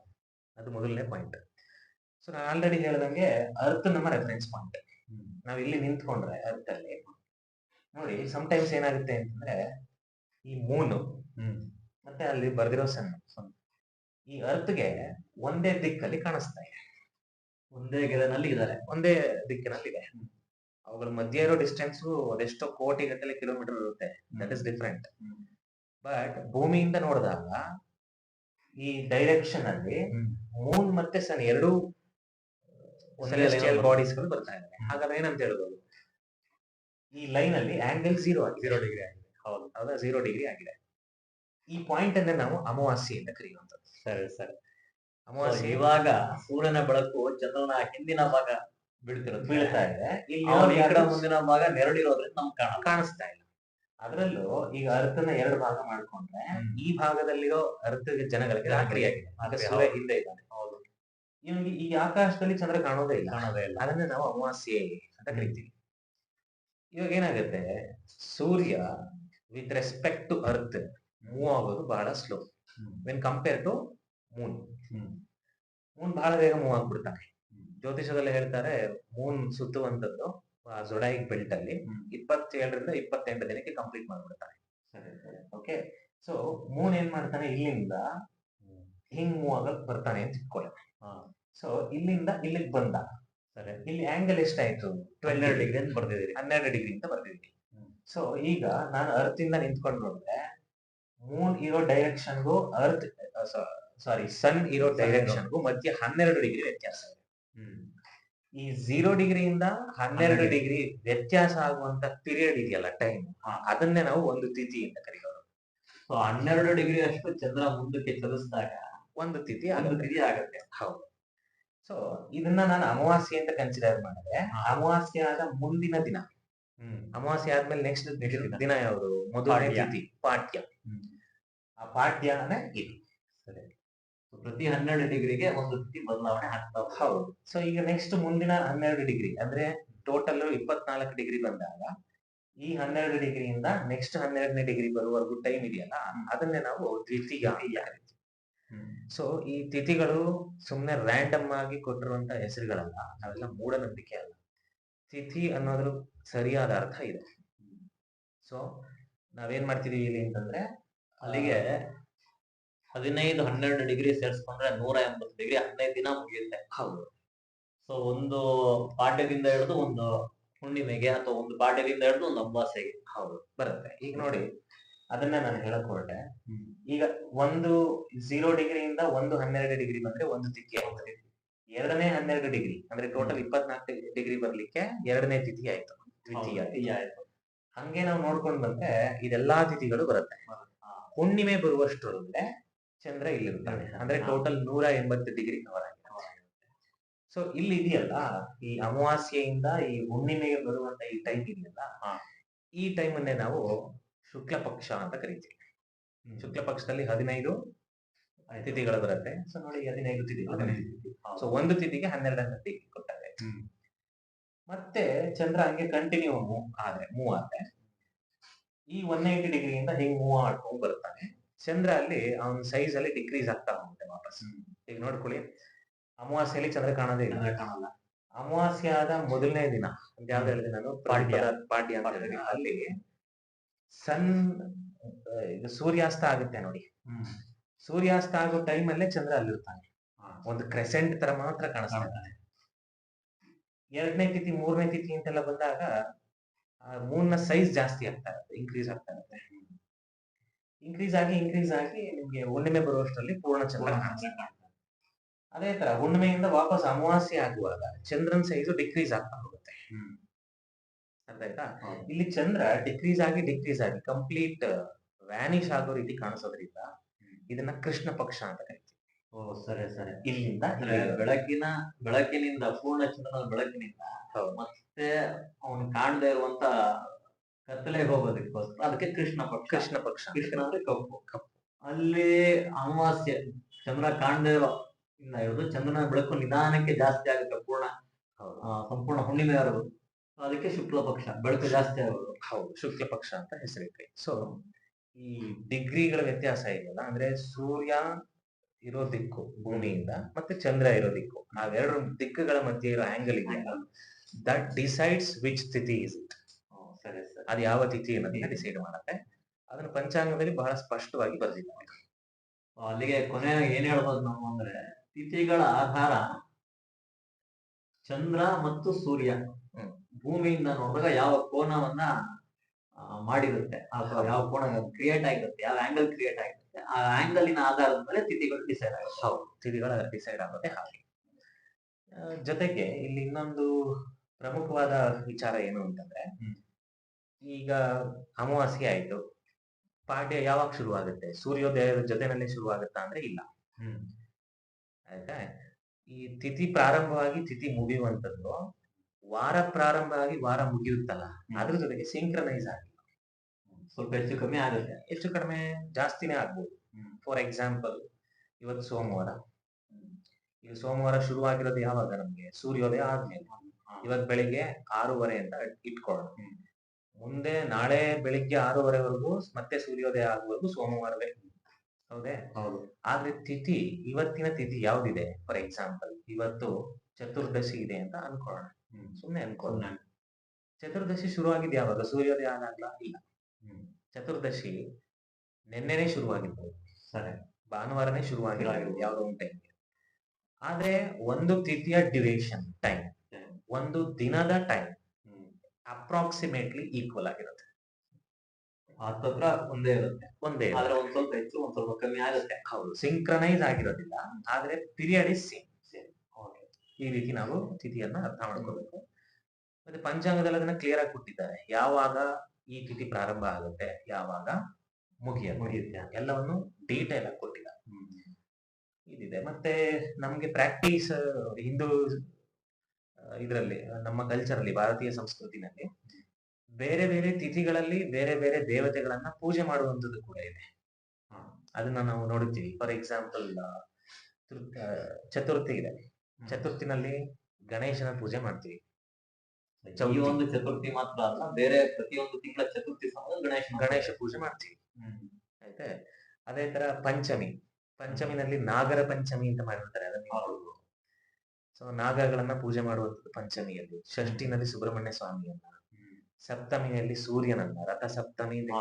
ಅದು ಮೊದಲನೇ ಪಾಯಿಂಟ್ ಸೊ ನಾನು ಆಲ್ರೆಡಿ ಹೇಳ್ದಂಗೆ ಅರ್ತ್ ನಮ್ಮ ರೆಫರೆನ್ಸ್ ಪಾಯಿಂಟ್ ನಾವು ಇಲ್ಲಿ ನಿಂತ್ಕೊಂಡ್ರೆ ಅರ್ತ್ ಅಲ್ಲಿ ನೋಡಿ ಸಮ್ಟೈಮ್ಸ್ ಏನಾಗುತ್ತೆ ಅಂತಂದ್ರೆ ಈ ಮೂನು ಮತ್ತೆ ಅಲ್ಲಿ ಬರ್ದಿರೋ ಸನ್ ಈ ಅರ್ತ್ಗೆ ಒಂದೇ ದಿಕ್ಕಲ್ಲಿ ಕಾಣಿಸ್ತಾ ಇದೆ. ಒಂದೇ ಗೆರೆನಲ್ಲಿ ಇದ್ದಾರೆ ಒಂದೇ ದಿಕ್ಕಿನಲ್ಲಿದೆ. ಅವುಗಳ ಮಧ್ಯೆ ಇರೋ ಡಿಸ್ಟೆನ್ಸ್ ಅದೆಷ್ಟೋ ಕೋಟಿ ಗಟ್ಟಲೆ ಕಿಲೋಮೀಟರ್ ಇರುತ್ತೆ. That is different. ಬಟ್ ಭೂಮಿಯಿಂದ ನೋಡಿದಾಗ ಈ ಡೈರೆಕ್ಷನ್ ಅಲ್ಲಿ ಮೂನ್ ಮತ್ತೆ ಸನ್ ಎರಡು ಬಾಡೀಸ್ಗಳು ಬರ್ತಾ ಇದೆ ಹಾಗಾದ್ರೆ ಏನಂತ ಹೇಳ್ಬೋದು? ಈ ಲೈನ್ ಅಲ್ಲಿ ಆಂಗಲ್ ಜೀರೋ ಆಗಿದೆ. ಡಿಗ್ರಿ. ಹೌದು ಹೌದಾ ಜೀರೋ ಡಿಗ್ರಿ ಆಗಿದೆ. ಈ ಪಾಯಿಂಟ್ ಅನ್ನ ನಾವು ಅಮಾವಾಸ್ಯೆ ಅಂತ ಕರೆಯುವಂಥದ್ದು. ಸರಿ ಸರಿ. ಅಮಾವಾಸ್ಯೆ ಇವಾಗ ಸೂರ್ಯನ ಬೆಳಕು ಚಂದ್ರನ ಹಿಂದಿನ ಭಾಗ ಬೀಳ್ತಿರೋದು. ಬೀಳ್ತಾ ಇದೆ. ಇಲ್ಲಿ ಮುಂದಿನ ಭಾಗ ನೆರಳಿರೋದ್ರಿಂದ ನಮ್ಗೆ ಕಾಣ ಕಾಣಿಸ್ತಾ ಇಲ್ಲ. ಅದರಲ್ಲೂ ಈಗ ಅರ್ಥನ ಎರಡು ಭಾಗ ಮಾಡ್ಕೊಂಡ್ರೆ ಈ ಭಾಗದಲ್ಲಿರೋ ಅರ್ಥ ಜನಗಳಿಗೆ ರಾತ್ರಿ ಆಗಿದೆ. ಸೂರ್ಯ ಹಿಂದೆ. ಇದ್ದಾನೆ. ಹೌದು. ಇವನಿಗೆ ಈ ಆಕಾಶದಲ್ಲಿ ಚಂದ್ರ ಕಾಣೋದೇ ಇಲ್ಲ. ಕಾಣೋದೇ ಇಲ್ಲ. ಅದನ್ನ ನಾವು ಅಮಾವಾಸ್ಯೆ ಅಂತ ಕರಿತೀವಿ. ಇವಾಗ ಏನಾಗುತ್ತೆ? ಸೂರ್ಯ with respect to earth move ಆಗೋದು ಬಹಳ slow when compare to moon moon ಬಹಳ ಬೇಗ ಮೂವ್ ಆಗ್ಬಿಡ್ತಾನೆ. ಜ್ಯೋತಿಷದಲ್ಲಿ ಹೇಳ್ತಾರೆ ಮೂನ್ ಸುತ್ತುವಂತದ್ದು ಜೊಡೈಕ್ ಬೆಲ್ಟ್ ಅಲ್ಲಿ ಇಪ್ಪತ್ತೇಳರಿಂದ ಇಪ್ಪತ್ತೆಂಟು ದಿನಕ್ಕೆ ಕಂಪ್ಲೀಟ್ ಮಾಡ್ಬಿಡ್ತಾನೆ. ಸರಿ. ಸರಿ ಓಕೆ ಸೊ ಮೂನ್ ಏನ್ ಮಾಡ್ತಾನೆ? ಇಲ್ಲಿಂದ ಹಿಂಗ್ ಮೂವ್ ಆಗಕ್ ಬರ್ತಾನೆ ಅಂತ ಇಟ್ಕೊಳ್ಳಿ. ಸೊ ಇಲ್ಲಿಂದ ಇಲ್ಲಿಗೆ ಬಂದ. ಸರಿ. ಇಲ್ಲಿ ಆಂಗಲ್ ಎಷ್ಟಾಯ್ತು? ಟ್ವೆಲ್ ಡಿಗ್ರಿ ಅಂತ ಬರ್ದಿದ್ದೀರಿ. ಹನ್ನೆರಡು ಡಿಗ್ರಿ ಅಂತ ಹ್ಮ್. ಸೊ ಈಗ ನಾನು ಅರ್ತ್ ಇಂದ ನಿಂತ್ಕೊಂಡು ನೋಡಿದ್ರೆ ಮೂನ್ ಇರೋ ಡೈರೆಕ್ಷನ್ಗೂ ಅರ್ತ್ ಸಾರಿ ಸನ್ ಇರೋ ಡೈರೆಕ್ಷನ್ಗೂ ಮಧ್ಯೆ ಹನ್ನೆರಡು ಡಿಗ್ರಿ ವ್ಯತ್ಯಾಸ. ಇದೆ ಈ ಝೀರೋ ಡಿಗ್ರಿಯಿಂದ ಹನ್ನೆರಡು. ಡಿಗ್ರಿ ವ್ಯತ್ಯಾಸ ಆಗುವಂತ ಪೀರಿಯಡ್ ಇದೆಯಲ್ಲ ಟೈಮ್ ಅದನ್ನೇ ನಾವು ಒಂದು ತಿಥಿ ಅಂತ ಕರೆಯೋದು. ಸೊ ಹನ್ನೆರಡು ಡಿಗ್ರಿ ಅಷ್ಟು ಚಂದ್ರ ಮುಂದಕ್ಕೆ ಚಲಿಸಿದಾಗ ಒಂದು ತಿಥಿ ಅದು ತಿಥಿ ಆಗುತ್ತೆ. ಹೌದು. ಸೊ ಇದನ್ನ ನಾನು ಅಮಾವಾಸ್ಯೆ ಅಂತ ಕನ್ಸಿಡರ್ ಮಾಡಿದ್ರೆ ಅಮಾವಾಸ್ಯೆ ಆದ ಮುಂದಿನ ದಿನ. ಅಮಾವಾಸ್ಯೆ ಆದ್ಮೇಲೆ ನೆಕ್ಸ್ಟ್ ದಿನ. ಯಾವುದು? ಮೊದಲನೇ. ತಿಥಿ. ಪಾಠ್ಯ. ಆ ಪಾಠ್ಯನೇ ಇದು. ಸರಿ. ಪ್ರತಿ ಹನ್ನೆರಡು ಡಿಗ್ರಿಗೆ ಒಂದು ತಿಥಿ ಬದಲಾವಣೆ ಆಗ್ತಾ. ಹೌದು. ಸೊ ಈಗ ನೆಕ್ಸ್ಟ್ ಮುಂದಿನ ಹನ್ನೆರಡು ಡಿಗ್ರಿ ಅಂದ್ರೆ ಟೋಟಲ್ ಇಪ್ಪತ್ನಾಲ್ಕು ಡಿಗ್ರಿ ಬಂದಾಗ ಈ ಹನ್ನೆರಡು ಡಿಗ್ರಿಯಿಂದ ನೆಕ್ಸ್ಟ್ ಹನ್ನೆರಡನೇ ಡಿಗ್ರಿ ಬರುವವರೆಗೂ ಟೈಮ್ ಇದೆಯಲ್ಲ ಅದನ್ನೇ ನಾವು ದ್ವಿತೀಯ ಸೊ ಈ ತಿಥಿಗಳು ಸುಮ್ಮನೆ ರ್ಯಾಂಡಮ್ ಆಗಿ ಕೊಟ್ಟಿರುವಂತ ಹೆಸರುಗಳಲ್ಲ ಅವೆಲ್ಲ ಮೂಢನಂಬಿಕೆ ಅಲ್ಲ. ತಿಥಿ ಅನ್ನೋದ್ರ ಸರಿಯಾದ ಅರ್ಥ ಇದೆ. ಸೊ ನಾವೇನ್ ಮಾಡ್ತಿದೀವಿ ಇಲ್ಲಿ ಅಂತಂದ್ರೆ ಅಲ್ಲಿಗೆ ಹದಿನೈದು ಹನ್ನೆರಡು ಡಿಗ್ರಿ ಸೇರಿಸ್ಕೊಂಡ್ರೆ ನೂರ ಎಂಬತ್ತು ಡಿಗ್ರಿ ಹದಿನೈದು ದಿನ ಮುಗಿಯುತ್ತೆ. ಹೌದು. ಸೊ ಒಂದು ಪಾಡ್ಯದಿಂದ ಹಿಡಿದು ಒಂದು ಹುಣ್ಣಿಮೆಗೆ ಅಥವಾ ಒಂದು ಪಾಡ್ಯದಿಂದ ಹಿಡಿದು ಒಂದು ಅಮಾವಾಸ್ಯೆಗೆ ಹೌದು. ಬರುತ್ತೆ. ಈಗ ನೋಡಿ ಅದನ್ನ ನಾನು ಹೇಳಕ್ ಹೊರಟೆ ಈಗ ಒಂದು ಝೀರೋ ಡಿಗ್ರಿಯಿಂದ ಒಂದು ಹನ್ನೆರಡು ಡಿಗ್ರಿ ಬಂದ್ರೆ ಒಂದು ತಿಥಿ ಆಯ್ತು ಎರಡನೇ ಹನ್ನೆರಡು ಡಿಗ್ರಿ ಅಂದ್ರೆ ಟೋಟಲ್ ಇಪ್ಪತ್ನಾಲ್ಕು ಡಿಗ್ರಿ ಬರ್ಲಿಕ್ಕೆ ಎರಡನೇ ತಿಥಿ ಆಯ್ತು. ದ್ವಿತೀಯ ಹಂಗೆ ನಾವು ನೋಡ್ಕೊಂಡ್ ಬಂದ್ರೆ ಇದೆಲ್ಲಾ ತಿಥಿಗಳು ಬರುತ್ತೆ. ಹುಣ್ಣಿಮೆ ಬರುವಷ್ಟರೊಳಗೆ ಚಂದ್ರ ಇಲ್ಲಿರ್ತಾನೆ ಅಂದ್ರೆ ಟೋಟಲ್ ನೂರ ಎಂಬತ್ತು ಡಿಗ್ರಿ ಕವರ್ ಆಗಿದೆ. ಸೊ ಇಲ್ಲಿ ಇದೆಯಲ್ಲ ಈ ಅಮಾವಾಸ್ಯೆಯಿಂದ ಈ ಹುಣ್ಣಿಮೆಗೆ ಬರುವಂತ ಈ ಟೈಮ್ ಇದೆಯಲ್ಲ ಈ ಟೈಮ್ ಅನ್ನೇ ನಾವು ಶುಕ್ಲ ಪಕ್ಷ ಅಂತ ಕರಿತೀವಿ. ಶುಕ್ಲ ಪಕ್ಷದಲ್ಲಿ ಹದಿನೈದು. ತಿಥಿಗಳು ಬರುತ್ತೆ. ಸೊ ನೋಡಿ ಹದಿನೈದು ತಿಥಿ. ತಿಥಿ. ಸೊ ಒಂದು ತಿಥಿಗೆ ಹನ್ನೆರಡು ಡಿಗ್ರಿ ಕೊಟ್ಟಾರೆ. ಮತ್ತೆ ಚಂದ್ರ ಹಂಗೆ ಕಂಟಿನ್ಯೂ ಆದ್ರೆ ಮೂವ್ ಆದ್ರೆ ಈ ಒನ್ ಏಯ್ಟಿ ಡಿಗ್ರಿಯಿಂದ ಹಿಂಗ್ ಮೂವ್ ಮಾಡ್ಕೊಂಡು ಬರ್ತಾನೆ ಚಂದ್ರ ಅಲ್ಲಿ ಅವನ ಸೈಜ್ ಅಲ್ಲಿ ಡಿಕ್ರೀಸ್ ಆಗ್ತಾ ಹೋಗುತ್ತೆ ವಾಪಸ್. ಈಗ ನೋಡ್ಕೊಳ್ಳಿ. ಅಮಾವಾಸ್ಯೆಯಲ್ಲಿ ಚಂದ್ರ ಕಾಣೋದೇ ಇಲ್ಲ. ಕಾಣಲ್ಲ. ಅಮಾವಾಸ್ಯೆ ಆದ ಮೊದಲನೇ ದಿನ ಯಾವ್ದು ಹೇಳಿದೆ ನಾನು? ಪಾಡ್ಯ. ಪಾಡ್ಯ ಅಂತ ಹೇಳಿದೆ. ಅಲ್ಲಿ ಸನ್ ಇದು ಸೂರ್ಯಾಸ್ತ ಆಗುತ್ತೆ ನೋಡಿ. ಸೂರ್ಯಾಸ್ತ ಆಗೋ ಟೈಮ್ ಅಲ್ಲೇ ಚಂದ್ರ ಅಲ್ಲಿರ್ತಾನೆ. ಒಂದು ಕ್ರೆಸೆಂಟ್ ತರ ಮಾತ್ರ ಕಾಣಿಸ್ತಾನೆ. ಎರಡನೇ ತಿಥಿ ಮೂರನೇ ತಿಥಿ ಅಂತೆಲ್ಲ ಬಂದಾಗ ಮೂನ್ನ ಸೈಜ್ ಜಾಸ್ತಿ ಆಗ್ತಾ ಇರುತ್ತೆ ಇನ್ಕ್ರೀಸ್ ಆಗ್ತಾ ಇರುತ್ತೆ. ಇನ್ಕ್ರೀಸ್ ಆಗಿ ಇನ್ಕ್ರೀಸ್ ಆಗಿ ನಿಮ್ಗೆ ಹುಣ್ಣಿಮೆ ಬರುವಷ್ಟರಲ್ಲಿ ಪೂರ್ಣ ಚಂದ್ರ ಅದೇ ತರ ಹುಣ್ಣಿಮೆಯಿಂದ ವಾಪಸ್ ಅಮಾವಾಸ್ಯೆ ಆಗುವಾಗ ಚಂದ್ರನ್ ಸೈಜ್ ಡಿಕ್ರೀಸ್ ಆಗ್ತಾ ಹೋಗುತ್ತೆ. ಹ್ಮ್. ಅರ್ಥ ಆಯ್ತಾ? ಇಲ್ಲಿ ಚಂದ್ರ ಡಿಕ್ರೀಸ್ ಆಗಿ ಡಿಕ್ರೀಸ್ ಆಗಿ ಕಂಪ್ಲೀಟ್ ವ್ಯಾನಿಶ್ ಆಗೋ ರೀತಿ ಕಾಣಿಸೋದ್ರಿಂದ ಇದನ್ನ ಕೃಷ್ಣ ಪಕ್ಷ ಅಂತ ಕರಿತೀವಿ ಓ ಸರಿ ಸರಿ. ಇಲ್ಲಿಂದ. ಬೆಳಕಿನ ಬೆಳಕಿನಿಂದ ಪೂರ್ಣ ಚಂದ್ರನ ಬೆಳಕಿನಿಂದ. ಮತ್ತೆ ಅವನು ಕಾಣದೇ ಇರುವಂತ ಕತ್ತಲೆ ಹೋಗೋದಕ್ಕೋಸ್ಕರ ಅದಕ್ಕೆ ಕೃಷ್ಣ ಪಕ್ಷ. ಕೃಷ್ಣ ಪಕ್ಷ. ಕೃಷ್ಣ ಅಂದ್ರೆ ಕಪ್ಪು. ಕಪ್ಪು. ಅಲ್ಲಿ ಅಮಾವಾಸ್ಯೆ ಚಂದ್ರ ಕಾಣದೇ ಇರೋ ಇಂದ ಹಿಡಿದು ಚಂದ್ರನ ಬೆಳಕು ನಿಧಾನಕ್ಕೆ ಜಾಸ್ತಿ ಆಗುತ್ತೆ ಪೂರ್ಣ ಸಂಪೂರ್ಣ ಹುಣ್ಣಿಮೆ ಇರೋದು ಅದಕ್ಕೆ ಶುಕ್ಲ ಪಕ್ಷ ಬೆಳಕು ಜಾಸ್ತಿ ಆಗೋದು. ಹೌದು ಶುಕ್ಲ ಪಕ್ಷ ಅಂತ ಹೆಸರಿಟ್ರಿ ಸೊ ಈ ಡಿಗ್ರಿಗಳ ವ್ಯತ್ಯಾಸ ಇದೆಯಲ್ಲ ಅಂದ್ರೆ ಸೂರ್ಯ ಇರೋ ದಿಕ್ಕು ಭೂಮಿಯಿಂದ ಮತ್ತೆ ಚಂದ್ರ ಇರೋ ದಿಕ್ಕು. ನಾವೆರಡು ದಿಕ್ಕುಗಳ ಮಧ್ಯೆ ಇರೋ ಆಂಗಲ್ ಇದೆ ದಟ್ ಡಿಸೈಡ್ಸ್ ವಿಚ್ ಸ್ಥಿತಿ ಇಸ್ ಇಟ್ ಸರಿ ಸರಿ. ಅದು ಯಾವ ತಿಥಿ ಅನ್ನೋದನ್ನ ಡಿಸೈಡ್ ಮಾಡುತ್ತೆ. ಅದನ್ನು ಪಂಚಾಂಗದಲ್ಲಿ ಬಹಳ ಸ್ಪಷ್ಟವಾಗಿ ಬರೆದಿದ್ದಾರೆ. ಅಲ್ಲಿಗೆ ಕೊನೆ ಏನ್ ಹೇಳ್ಬೋದು ನಾವು ಅಂದ್ರೆ ತಿಥಿಗಳ ಆಧಾರ ಚಂದ್ರ ಮತ್ತು ಸೂರ್ಯ. ಭೂಮಿಯಿಂದ ನೋಡಿದಾಗ ಯಾವ ಕೋನವನ್ನ ಮಾಡಿರುತ್ತೆ. ಅಥವಾ ಯಾವ ಕೋಣ ಕ್ರಿಯೇಟ್ ಆಗಿರುತ್ತೆ ಯಾವ ಆಂಗಲ್ ಕ್ರಿಯೇಟ್ ಆಗಿರುತ್ತೆ ಆ ಆಂಗಲಿನ ಆಧಾರದ ಮೇಲೆ ತಿಥಿಗಳು ಡಿಸೈಡ್ ಆಗುತ್ತೆ. ಹೌದು. ತಿಥಿಗಳು ಡಿಸೈಡ್ ಆಗುತ್ತೆ ಹಾಗೆ. ಜೊತೆಗೆ ಇಲ್ಲಿ ಇನ್ನೊಂದು ಪ್ರಮುಖವಾದ ವಿಚಾರ ಏನು ಅಂತಂದ್ರೆ. ಈಗ ಅಮಾವಾಸ್ಯೆ ಆಯ್ತು. ಪಾಠ್ಯ ಯಾವಾಗ ಶುರು ಆಗುತ್ತೆ ಸೂರ್ಯೋದಯದ ಜೊತೆನಲ್ಲಿ ಶುರು ಆಗುತ್ತಾ ಅಂದ್ರೆ ಇಲ್ಲ. ಹ್ಮ್. ಆಯ್ತಾ? ಈ ತಿಥಿ ಪ್ರಾರಂಭವಾಗಿ ತಿಥಿ ಮುಗಿಯುವಂತದ್ದು ವಾರ ಪ್ರಾರಂಭ ಆಗಿ ವಾರ ಮುಗಿಯುತ್ತಲ್ಲ. ಅದ್ರ ಜೊತೆಗೆ ಸಿಂಕ್ರನೈಸ್ ಆಗಿ. ಸ್ವಲ್ಪ ಹೆಚ್ಚು ಕಮ್ಮಿ ಆಗುತ್ತೆ. ಹೆಚ್ಚು ಕಡಿಮೆ ಜಾಸ್ತಿನೇ ಆಗ್ಬೋದು. ಹ್ಮ್. ಫಾರ್ ಎಕ್ಸಾಂಪಲ್ ಇವತ್ತು ಸೋಮವಾರ. ಈಗ ಸೋಮವಾರ ಶುರುವಾಗಿರೋದು ಯಾವಾಗ ನಮ್ಗೆ? ಸೂರ್ಯೋದಯ ಆದ್ಮೇಲೆ. ಇವತ್ ಬೆಳಿಗ್ಗೆ ಆರೂವರೆ ಅಂತ ಇಟ್ಕೊಳ್ಳೋಣ ಹ್ಮ್. ಮುಂದೆ ನಾಳೆ ಬೆಳಿಗ್ಗೆ ಆರೂವರೆವರೆಗೂ ಮತ್ತೆ ಸೂರ್ಯೋದಯ ಆಗುವವರೆಗೂ ಸೋಮವಾರವೇ. ಹೌದೇ? ಹೌದು. ಆದ್ರೆ ತಿಥಿ ಇವತ್ತಿನ ತಿಥಿ ಯಾವ್ದಿದೆ? ಫಾರ್ ಎಕ್ಸಾಂಪಲ್ ಇವತ್ತು ಚತುರ್ದಶಿ ಇದೆ ಅಂತ ಅನ್ಕೊಳ್ಳೋಣ. ಹ್ಮ್. ಸುಮ್ನೆ ಅನ್ಕೊಳ್ಳೋಣ. ಚತುರ್ದಶಿ ಶುರುವಾಗಿದ್ದು ಯಾವಾಗ? ಸೂರ್ಯೋದಯ ಆದಾಗ್ಲ? ಇಲ್ಲ. ಚತುರ್ದಶಿ ನಿನ್ನೆನೆ ಶುರುವಾಗಿತ್ತು. ಸರಿ ಭಾನುವಾರನೇ ಶುರುವಾಗಿರೋದು ಯಾವ್ದು ಒಂದು ಟೈಮ್ ಆದ್ರೆ ಒಂದು ತಿಥಿಯ ಡ್ಯೂರೇಷನ್ ಟೈಮ್ ಒಂದು ದಿನದ ಟೈಮ್. ಅಪ್ರಾಕ್ಸಿಮೇಟ್ಲಿ ಈಕ್ವಲ್ ಆಗಿರುತ್ತೆ. ಹತ್ತತ್ರ ಒಂದೇ ಇರುತ್ತೆ. ಒಂದೇ ಆದ್ರೆ ಒಂದ್ ಸ್ವಲ್ಪ ಹೆಚ್ಚು ಒಂದ್ ಸ್ವಲ್ಪ ಕಮ್ಮಿ ಆಗುತ್ತೆ. ಹೌದು ಸಿಂಕ್ರನೈಸ್ ಆಗಿರೋದಿಲ್ಲ. ಆದ್ರೆ ಪಿರಿಯಡ್ ಇಸ್ ಸೇಮ್. ಈ ರೀತಿ ನಾವು ತಿಥಿಯನ್ನ ಅರ್ಥ ಮಾಡ್ಕೋಬೇಕು. ಮತ್ತೆ ಪಂಚಾಂಗದಲ್ಲಿ ಅದನ್ನ ಕ್ಲಿಯರ್ ಆಗಿ ಕೊಟ್ಟಿದ್ದಾರೆ. ಯಾವಾಗ ಈ ತಿಥಿ ಪ್ರಾರಂಭ ಆಗುತ್ತೆ ಯಾವಾಗ? ಮುಗಿಯ ಮುಗಿಯುತ್ತೆ. ಎಲ್ಲವನ್ನು ಡೀಟೇಲ್ ಆಗಿ ಕೊಟ್ಟಿಲ್ಲ. ಇದಿದೆ. ಮತ್ತೆ ನಮ್ಗೆ ಪ್ರಾಕ್ಟೀಸ್ ಹಿಂದೂ ಇದರಲ್ಲಿ ನಮ್ಮ ಕಲ್ಚರ್ ಅಲ್ಲಿ ಭಾರತೀಯ ಸಂಸ್ಕೃತಿನಲ್ಲಿ ಬೇರೆ ಬೇರೆ ತಿಥಿಗಳಲ್ಲಿ ಬೇರೆ ಬೇರೆ ದೇವತೆಗಳನ್ನ ಪೂಜೆ ಮಾಡುವಂತದ್ದು ಕೂಡ ಇದೆ. ಅದನ್ನ ನಾವು ನೋಡುತ್ತೀವಿ. ಫಾರ್ ಎಕ್ಸಾಂಪಲ್ ಚತುರ್ಥಿ ಇದೆ. ಚತುರ್ಥಿನಲ್ಲಿ ಗಣೇಶನ ಪೂಜೆ ಮಾಡ್ತೀವಿ. ಈ ಒಂದು ಚತುರ್ಥಿ ಮಾತ್ರ ಅಲ್ಲ ಬೇರೆ ಪ್ರತಿಯೊಂದು ತಿಂಗಳ ಚತುರ್ಥಿ ಸಮಯ ಗಣೇಶ ಗಣೇಶ ಪೂಜೆ ಮಾಡ್ತೀವಿ. ಆಯ್ತಾ? ಅದೇ ತರ ಪಂಚಮಿ. ಪಂಚಮಿನಲ್ಲಿ ನಾಗರ ಪಂಚಮಿ ಅಂತ ಮಾಡಿರ್ತಾರೆ ಅದನ್ನ ಸೊ ನಾಗಗಳನ್ನ ಪೂಜೆ ಮಾಡುವಂಥದ್ದು ಪಂಚಮಿಯಲ್ಲಿ ಷಷ್ಠಿನಲ್ಲಿ ಸುಬ್ರಹ್ಮಣ್ಯ ಸ್ವಾಮಿಯನ್ನ ಸಪ್ತಮಿಯಲ್ಲಿ ಸೂರ್ಯನನ್ನ ರಥ ಸಪ್ತಮಿ ಅಂತ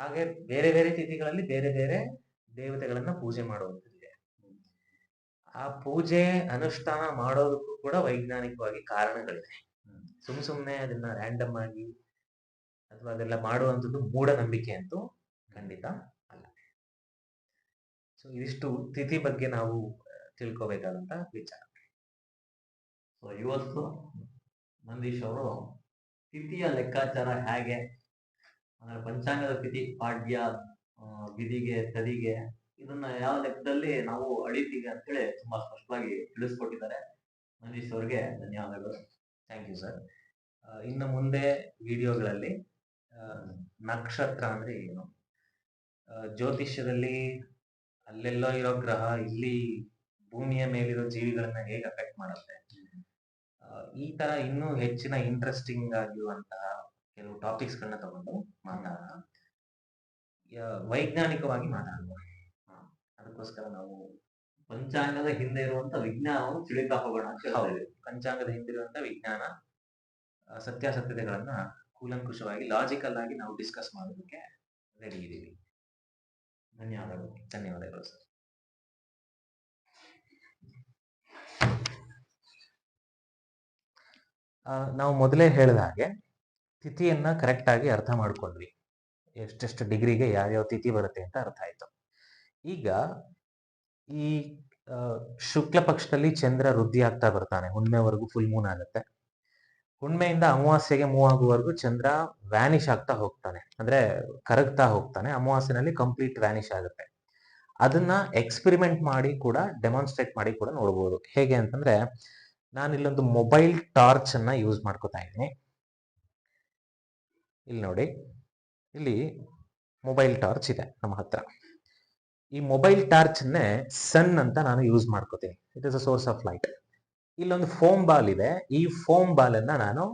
ಹಾಗೆ ಬೇರೆ ಬೇರೆ ತಿಥಿಗಳಲ್ಲಿ ಬೇರೆ ಬೇರೆ ದೇವತೆಗಳನ್ನ ಪೂಜೆ ಮಾಡುವಂಥದ್ದಿದೆ. ಆ ಪೂಜೆ ಅನುಷ್ಠಾನ ಮಾಡೋದಕ್ಕೂ ಕೂಡ ವೈಜ್ಞಾನಿಕವಾಗಿ ಕಾರಣಗಳಿವೆ. ಸುಮ್ ಸುಮ್ನೆ ಅದನ್ನ ರ್ಯಾಂಡಮ್ ಆಗಿ ಅಥವಾ ಅದೆಲ್ಲ ಮಾಡುವಂಥದ್ದು ಮೂಢನಂಬಿಕೆ ಅಂತೂ ಖಂಡಿತ ಅಲ್ಲ. ಸೊ ಇದಿಷ್ಟು ತಿಥಿ ಬಗ್ಗೆ ನಾವು ತಿಳ್ಕೋಬೇಕಾದಂತ ವಿಚಾರ. ಸೊ ಇವತ್ತು ನಂದೀಶ್ ಅವರು ತಿಥಿಯ ಲೆಕ್ಕಾಚಾರ ಹೇಗೆ? ಅಂದ್ರೆ ಪಂಚಾಂಗದ ತಿಥಿ, ಪಾಡ್ಯ ವಿಧಿಗೆ, ತದಿಗೆ ಇದನ್ನ ಯಾವ ಲೆಕ್ಕದಲ್ಲಿ ನಾವು ಅಳಿತೀವಿ ಅಂತೇಳಿ ತುಂಬಾ ಸ್ಪಷ್ಟವಾಗಿ ತಿಳಿಸ್ಕೊಟ್ಟಿದ್ದಾರೆ. ನಂದೀಶ್ ಅವ್ರಿಗೆ ಧನ್ಯವಾದಗಳು. ಥ್ಯಾಂಕ್ ಯು ಸರ್ ಇನ್ನು ಮುಂದೆ ವಿಡಿಯೋಗಳಲ್ಲಿ ನಕ್ಷತ್ರ ಅಂದ್ರೆ ಏನು? ಜ್ಯೋತಿಷ್ಯದಲ್ಲಿ ಅಲ್ಲೆಲ್ಲೋ ಇರೋ ಗ್ರಹ, ಇಲ್ಲಿ ಭೂಮಿಯ ಮೇಲಿರೋ ಜೀವಿಗಳನ್ನ ಹೇಗೆ ಅಫೆಕ್ಟ್ ಮಾಡುತ್ತೆ? ಈ ತರ ಇನ್ನೂ ಹೆಚ್ಚಿನ ಇಂಟ್ರೆಸ್ಟಿಂಗ್ ಆಗಿರುವಂತಹ ಕೆಲವು ಟಾಪಿಕ್ಸ್ ಗಳನ್ನ ತಗೊಂಡು ಮಾತಾಡೋಣ. ವೈಜ್ಞಾನಿಕವಾಗಿ ಮಾತಾಡೋಣ ಅದಕ್ಕೋಸ್ಕರ ನಾವು ಪಂಚಾಂಗದ ಹಿಂದೆ ಇರುವಂತ ವಿಜ್ಞಾನವನ್ನು ತಿಳಿತಾ ಹೋಗೋಣ ಅಂತ ಹೇಳ್ತಾ ಹೌದು. ಹಿಂದೆ ಪಂಚಾಂಗದ ಹಿಂದಿರುವಂತ ವಿಜ್ಞಾನ ಸತ್ಯಾಸತ್ಯತೆಗಳನ್ನ ಕೂಲಂಕುಷವಾಗಿ ಲಾಜಿಕಲ್ ಆಗಿ ನಾವು ಡಿಸ್ಕಸ್ ಮಾಡೋದಕ್ಕೆ ರೆಡಿ ಇದ್ದೀವಿ. ಧನ್ಯವಾದಗಳು. ಧನ್ಯವಾದಗಳು ಸರ್. ನಾವು ಮೊದಲೇ ಹೇಳಿದ ಹಾಗೆ ತಿಥಿಯನ್ನ ಕರೆಕ್ಟ್ ಆಗಿ ಅರ್ಥ ಮಾಡ್ಕೊಂಡ್ವಿ. ಎಷ್ಟೆಷ್ಟು ಡಿಗ್ರಿಗೆ ಯಾವ್ಯಾವ ತಿಥಿ ಬರುತ್ತೆ ಅಂತ ಅರ್ಥ ಆಯ್ತು. ಈಗ ಈ ಶುಕ್ಲ ಪಕ್ಷದಲ್ಲಿ ಚಂದ್ರ ವೃದ್ಧಿ ಆಗ್ತಾ ಬರ್ತಾನೆ. ಹುಣ್ಮೆವರೆಗೂ ಫುಲ್ ಮೂನ್ ಆಗುತ್ತೆ. ಹುಣ್ಮೆಯಿಂದ ಅಮಾವಾಸ್ಯೆಗೆ ಮೂವ್ ಆಗುವವರೆಗೂ ಚಂದ್ರ ವ್ಯಾನಿಶ್ ಆಗ್ತಾ ಹೋಗ್ತಾನೆ. ಅಂದ್ರೆ ಕರಗ್ತಾ ಹೋಗ್ತಾನೆ. ಅಮಾವಾಸ್ಯೆನಲ್ಲಿ ಕಂಪ್ಲೀಟ್ ವ್ಯಾನಿಶ್ ಆಗುತ್ತೆ. ಅದನ್ನ ಎಕ್ಸ್ಪೆರಿಮೆಂಟ್ ಮಾಡಿ ಕೂಡ ಡೆಮಾನ್ಸ್ಟ್ರೇಟ್ ಮಾಡಿ ಕೂಡ ನೋಡ್ಬೋದು. ಹೇಗೆ ಅಂತಂದ್ರೆ, ನಾನು ಇಲ್ಲೊಂದು ಮೊಬೈಲ್ ಟಾರ್ಚ್ ಅನ್ನ ಯೂಸ್ ಮಾಡ್ಕೋತಾ ಇದ್ದೀನಿ. ಇಲ್ಲಿ ನೋಡಿ. ಇಲ್ಲಿ ಮೊಬೈಲ್ ಟಾರ್ಚ್ ಇದೆ ನಮ್ಮ ಹತ್ರ. ಈ ಮೊಬೈಲ್ ಟಾರ್ಚ್ ಅನ್ನೇ ಸನ್ ಅಂತ ನಾನು ಯೂಸ್ ಮಾಡ್ಕೋತೀನಿ. It is a source of light ಇಲ್ಲೊಂದು ಫೋಮ್ ಬಾಲ್ ಇದೆ. ಈ ಫೋಮ್ ಬಾಲ್ ಅನ್ನ ನಾನು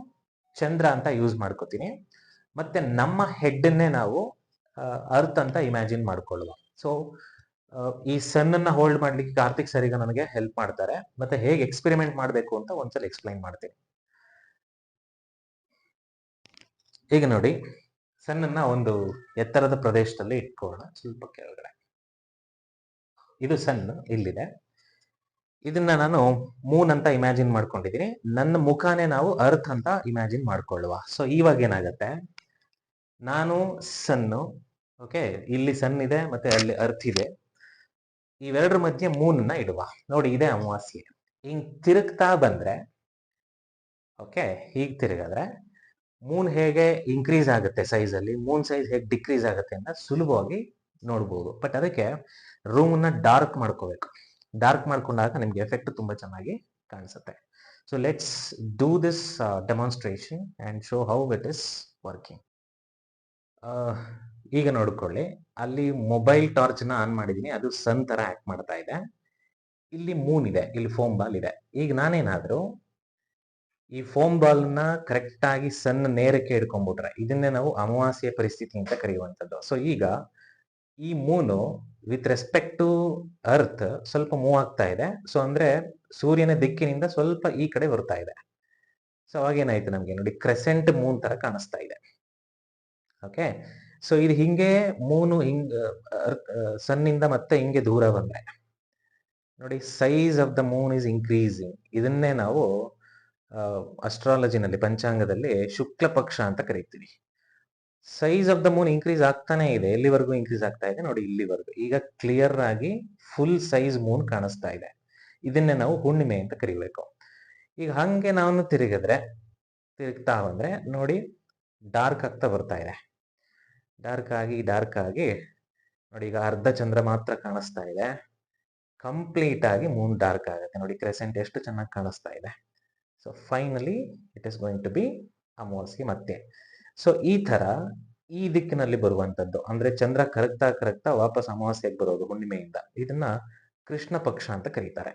ಚಂದ್ರ ಅಂತ ಯೂಸ್ ಮಾಡ್ಕೋತೀನಿ. ಮತ್ತೆ ನಮ್ಮ ಹೆಡ್ ಅನ್ನೇ ನಾವು ಅರ್ತ್ ಅಂತ ಇಮ್ಯಾಜಿನ್ ಮಾಡ್ಕೊಳ್ಳುವ. ಸೊ ಈ ಸನ್ ಅನ್ನ ಹೋಲ್ಡ್ ಮಾಡ್ಲಿಕ್ಕೆ ಕಾರ್ತಿಕ್ ಸರಿಗ ನನಗೆ ಹೆಲ್ಪ್ ಮಾಡ್ತಾರೆ. ಮತ್ತೆ ಹೇಗೆ ಎಕ್ಸ್ಪೆರಿಮೆಂಟ್ ಮಾಡಬೇಕು ಅಂತ ಒಂದ್ಸಲ ಎಕ್ಸ್ಪ್ಲೈನ್ ಮಾಡ್ತೀನಿ. ಈಗ ನೋಡಿ ಸನ್ನ ಒಂದು ಎತ್ತರದ ಪ್ರದೇಶದಲ್ಲಿ ಇಟ್ಕೊಳ್ಳೋಣ. ಸ್ವಲ್ಪ ಕೆಳಗಡೆ. ಇದು ಸನ್ ಇಲ್ಲಿದೆ. ಇದನ್ನ ನಾನು ಮೂನ್ ಅಂತ ಇಮ್ಯಾಜಿನ್ ಮಾಡ್ಕೊಂಡಿದ್ದೀನಿ ನನ್ನ ಮುಖಾನೇ ನಾವು ಅರ್ಥ್ ಅಂತ ಇಮ್ಯಾಜಿನ್ ಮಾಡ್ಕೊಳ್ಳುವ. ಸೊ ಇವಾಗ ಏನಾಗತ್ತೆ? ನಾನು ಸನ್ನು ಓಕೆ ಇಲ್ಲಿ ಸನ್ ಇದೆ ಮತ್ತೆ ಅಲ್ಲಿ ಅರ್ಥ್ ಇದೆ. ಇವೆರಡರ ಮಧ್ಯೆ ಮೂನ್ನ ಇಡುವ. ನೋಡಿ, ಇದೆ ಅಮಾವಾಸ್ಯೆ. ಹಿಂಗ್ ತಿರುಗ್ತಾ ಬಂದ್ರೆ ಓಕೆ ಹೀಗ್ ತಿರುಗಾದ್ರೆ ಮೂನ್ ಹೇಗೆ ಇನ್ಕ್ರೀಸ್ ಆಗುತ್ತೆ ಸೈಜ್ ಅಲ್ಲಿ? ಮೂನ್ ಸೈಜ್ ಹೇಗೆ ಡಿಕ್ರೀಸ್ ಆಗುತ್ತೆ ಅಂತ ಸುಲಭವಾಗಿ ನೋಡ್ಬೋದು. ಬಟ್ ಅದಕ್ಕೆ ರೂಮ್ನ ಡಾರ್ಕ್ ಮಾಡ್ಕೋಬೇಕು. ಡಾರ್ಕ್ ಮಾಡ್ಕೊಂಡಾಗ ನಿಮ್ಗೆ ಎಫೆಕ್ಟ್ ತುಂಬಾ ಚೆನ್ನಾಗಿ ಕಾಣಿಸುತ್ತೆ. So let's do this demonstration and show how it is working ಈಗ ನೋಡ್ಕೊಳ್ಳಿ. ಅಲ್ಲಿ ಮೊಬೈಲ್ ಟಾರ್ಚ್ನ ಆನ್ ಮಾಡಿದ್ದೀನಿ ಅದು ಸನ್ ತರ ಆಕ್ಟ್ ಮಾಡ್ತಾ ಇದೆ. ಇಲ್ಲಿ ಮೂನ್ ಇದೆ. ಇಲ್ಲಿ ಫೋಮ್ ಬಾಲ್ ಇದೆ. ಈಗ ನಾನೇನಾದರೂ ಈ ಫೋಮ್ ಬಾಲ್ನ ಕರೆಕ್ಟ್ ಆಗಿ ಸನ್ ನೇರಕ್ಕೆ ಹಿಡ್ಕೊಂಡ್ಬಿಟ್ರೆ, ಇದನ್ನೇ ನಾವು ಅಮಾವಾಸ್ಯ ಪರಿಸ್ಥಿತಿ ಅಂತ ಕರೆಯುವಂಥದ್ದು. ಸೊ ಈಗ ಈ moon with respect to earth ಸ್ವಲ್ಪ ಮೂವ್ ಆಗ್ತಾ ಇದೆ. ಸೊ ಅಂದ್ರೆ ಸೂರ್ಯನ ದಿಕ್ಕಿನಿಂದ ಸ್ವಲ್ಪ ಈ ಕಡೆ ಬರ್ತಾ ಇದೆ. ಸೊ ಅವಾಗ ಏನಾಯ್ತು ನಮ್ಗೆ ನೋಡಿ ಕ್ರೆಸೆಂಟ್ ಮೂನ್ ತರ ಕಾಣಿಸ್ತಾ ಇದೆ. ಓಕೆ ಸೊ ಇದು ಹಿಂಗೆ ಮೂನು ಹಿಂಗ್ ಸನ್ ಇಂದ ಮತ್ತೆ ಹಿಂಗೆ ದೂರ ಬಂದ್ರೆ ನೋಡಿ size of the moon is increasing ಇದನ್ನೇ ನಾವು ಅಸ್ಟ್ರಾಲಜಿನಲ್ಲಿ ಪಂಚಾಂಗದಲ್ಲಿ ಶುಕ್ಲ ಪಕ್ಷ ಅಂತ ಕರಿತೀವಿ. Size of the moon increase ಆಗ್ತಾನೆ ಇದೆ. ಎಲ್ಲಿವರೆಗೂ ಇನ್ಕ್ರೀಸ್ ಆಗ್ತಾ ಇದೆ? ನೋಡಿ, ಇಲ್ಲಿವರೆಗೂ. ಈಗ ಕ್ಲಿಯರ್ ಆಗಿ ಫುಲ್ ಸೈಜ್ ಮೂನ್ ಕಾಣಿಸ್ತಾ ಇದೆ. ಇದನ್ನೇ ನಾವು ಹುಣ್ಣಿಮೆ ಅಂತ ಕರಿಬೇಕು. ಈಗ ಹಂಗೆ ನಾನು ತಿರುಗಿದ್ರೆ, ತಿರುಗ್ತಾ ಬಂದ್ರೆ, ನೋಡಿ ಡಾರ್ಕ್ ಆಗ್ತಾ ಬರ್ತಾ ಇದೆ. ಡಾರ್ಕ್ ಆಗಿ ಡಾರ್ಕ್ ಆಗಿ, ನೋಡಿ, ಈಗ ಅರ್ಧ ಚಂದ್ರ ಮಾತ್ರ ಕಾಣಿಸ್ತಾ ಇದೆ. ಕಂಪ್ಲೀಟ್ ಆಗಿ ಮೂನ್ ಡಾರ್ಕ್ ಆಗುತ್ತೆ. ನೋಡಿ ಕ್ರೆಸೆಂಟ್ ಎಷ್ಟು ಚೆನ್ನಾಗಿ ಕಾಣಿಸ್ತಾ ಇದೆ. So finally it is going to be ಅಮಾವಾಸ್ಯೆ ಮತ್ತೆ. ಸೊ, ಈ ತರ ಈ ದಿಕ್ಕಿನಲ್ಲಿ ಬರುವಂತದ್ದು ಅಂದ್ರೆ ಚಂದ್ರ ಕರಗ್ತಾ ಕರಗ್ತಾ ವಾಪಸ್ ಅಮಾವಾಸ್ಯೆಗೆ ಬರೋದು ಹುಣ್ಣಿಮೆಯಿಂದ. ಇದನ್ನ ಕೃಷ್ಣ ಪಕ್ಷ ಅಂತ ಕರೀತಾರೆ.